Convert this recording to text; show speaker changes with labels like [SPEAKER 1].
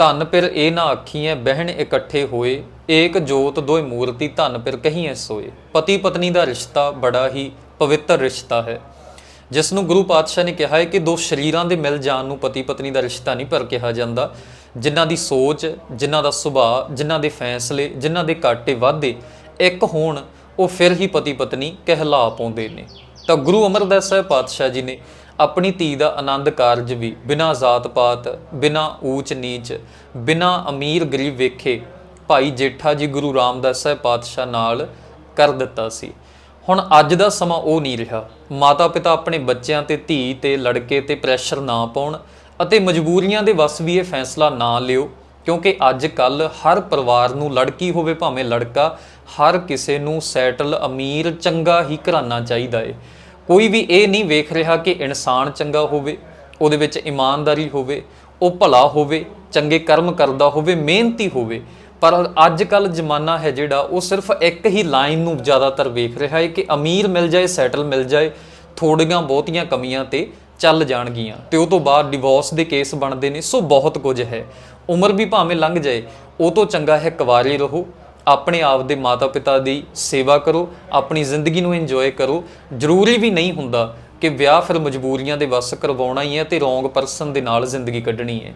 [SPEAKER 1] ਧਨ ਪਿਰ ਇਹ ਨਾ ਆਖੀਐ, ਬਹਿਣ ਇਕੱਠੇ ਹੋਏ। ਏਕ ਜੋਤ ਦੋਇ ਮੂਰਤੀ ਧਨ ਪਿਰ ਕਹੀਐ ਸੋਏ। ਪਤੀ ਪਤਨੀ ਦਾ ਰਿਸ਼ਤਾ ਬੜਾ ਹੀ ਪਵਿੱਤਰ ਰਿਸ਼ਤਾ ਹੈ। ਜਿਸ ਨੂੰ ਗੁਰੂ ਪਾਤਸ਼ਾਹ ਨੇ ਕਿਹਾ ਹੈ ਕਿ ਦੋ ਸ਼ਰੀਰਾਂ ਦੇ ਮਿਲ ਜਾਣ ਨੂੰ ਪਤੀ ਪਤਨੀ ਦਾ ਰਿਸ਼ਤਾ ਨਹੀਂ ਪਰ ਕਿਹਾ ਜਾਂਦਾ। ਜਿਨ੍ਹਾਂ ਦੀ ਸੋਚ, ਜਿਨ੍ਹਾਂ ਦਾ ਸੁਭਾਅ, ਜਿਨ੍ਹਾਂ ਦੇ ਫੈਸਲੇ, ਜਿਨ੍ਹਾਂ ਦੇ ਘਾਟੇ ਵਾਧੇ, ਇੱਕ ਹੋਣ, ਉਹ ਫਿਰ ਹੀ ਪਤੀ ਪਤਨੀ ਕਹਿਲਾ ਪਾਉਂਦੇ ਨੇ। ਤਾਂ ਗੁਰੂ ਅਮਰਦਾਸ ਸਾਹਿਬ ਪਾਤਸ਼ਾਹ ਜੀ ਨੇ ਆਪਣੀ ਧੀ ਦਾ ਆਨੰਦ ਕਾਰਜ ਵੀ ਬਿਨਾਂ ਜ਼ਾਤ ਪਾਤ, ਬਿਨਾਂ ਊਚ ਨੀਚ, ਬਿਨਾਂ ਅਮੀਰ ਗਰੀਬ ਵੇਖੇ ਭਾਈ ਜੇਠਾ ਜੀ ਗੁਰੂ ਰਾਮਦਾਸ ਸਾਹਿਬ ਪਾਤਸ਼ਾਹ ਨਾਲ ਕਰ ਦਿੱਤਾ ਸੀ। ਹੁਣ ਅੱਜ ਦਾ ਸਮਾਂ ਉਹ ਨਹੀਂ ਰਿਹਾ। ਮਾਤਾ ਪਿਤਾ ਆਪਣੇ ਬੱਚਿਆਂ ਤੇ ਧੀ ਤੇ ਲੜਕੇ ਤੇ ਪ੍ਰੈਸ਼ਰ ਨਾ ਪਾਉਣ ਅਤੇ ਮਜਬੂਰੀਆਂ ਦੇ ਵਸ ਵੀ ਇਹ ਫੈਸਲਾ ਨਾ ਲਿਓ, ਕਿਉਂਕਿ ਅੱਜ ਕੱਲ ਹਰ ਪਰਿਵਾਰ ਨੂੰ ਲੜਕੀ ਹੋਵੇ ਭਾਵੇਂ ਲੜਕਾ, ਹਰ ਕਿਸੇ ਨੂੰ ਸੈਟਲ ਅਮੀਰ ਚੰਗਾ ਹੀ ਘਰਾਨਾ ਚਾਹੀਦਾ ਏ। ਕੋਈ ਵੀ ਇਹ ਨਹੀਂ ਵੇਖ ਰਿਹਾ ਕਿ ਇਨਸਾਨ ਚੰਗਾ ਹੋਵੇ, ਉਹਦੇ ਵਿੱਚ ਇਮਾਨਦਾਰੀ ਹੋਵੇ, ਉਹ ਭਲਾ ਹੋਵੇ, ਚੰਗੇ ਕਰਮ ਕਰਦਾ ਹੋਵੇ, ਮਿਹਨਤੀ ਹੋਵੇ, ਪਰ ਅੱਜ ਕੱਲ ਜ਼ਮਾਨਾ ਹੈ ਜਿਹੜਾ ਉਹ ਸਿਰਫ ਇੱਕ ਹੀ ਲਾਈਨ ਨੂੰ ਜ਼ਿਆਦਾਤਰ ਵੇਖ ਰਿਹਾ ਹੈ ਕਿ ਅਮੀਰ ਮਿਲ ਜਾਏ, ਸੈਟਲ ਮਿਲ ਜਾਏ, ਥੋੜੀਆਂ ਬਹੁਤੀਆਂ ਕਮੀਆਂ ਤੇ ਚੱਲ ਜਾਣਗੀਆਂ ਤੇ ਉਹ ਤੋਂ ਬਾਅਦ ਡਿਵੋਰਸ ਦੇ ਕੇਸ ਬਣਦੇ ਨੇ, ਸੋ ਬਹੁਤ ਕੁਝ ਹੈ। ਉਮਰ ਵੀ ਭਾਵੇਂ ਲੰਘ ਜਾਏ, ਉਹ ਤੋਂ ਚੰਗਾ ਹੈ ਕੁਆਰੇ ਰਹੋ ਆਪਣੇ ਆਪ ਦੇ ਮਾਤਾ-ਪਿਤਾ ਦੀ ਸੇਵਾ ਕਰੋ, ਆਪਣੀ ਜ਼ਿੰਦਗੀ ਨੂੰ ਇੰਜੋਏ ਕਰੋ। ਜ਼ਰੂਰੀ ਵੀ ਨਹੀਂ ਹੁੰਦਾ ਕਿ ਵਿਆਹ ਫਿਰ ਮਜਬੂਰੀਆਂ ਦੇ ਵੱਸ ਕਰਵਾਉਣਾ ਹੀ ਹੈ ਤੇ ਰੋਂਗ ਪਰਸਨ ਦੇ ਨਾਲ ਜ਼ਿੰਦਗੀ ਕੱਢਣੀ ਹੈ।